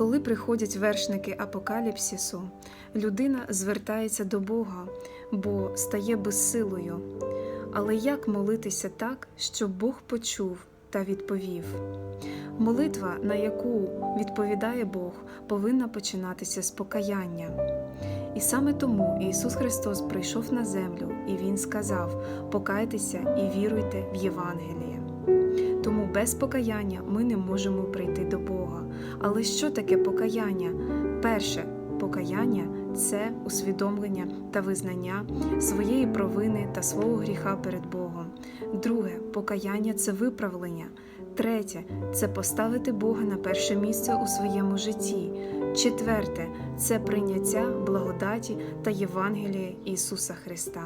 Коли приходять вершники апокаліпсису, людина звертається до Бога, бо стає безсилою. Але як молитися так, щоб Бог почув та відповів? Молитва, на яку відповідає Бог, повинна починатися з покаяння. І саме тому Ісус Христос прийшов на землю, і Він сказав: Покайтеся і віруйте в Євангеліє. Тому без покаяння ми не можемо прийти до Бога. Але що таке покаяння? Перше, покаяння це усвідомлення та визнання своєї провини та свого гріха перед Богом. Друге, покаяння це виправлення. Третє це поставити Бога на перше місце у своєму житті. Четверте це прийняття благодаті та Євангелія Ісуса Христа.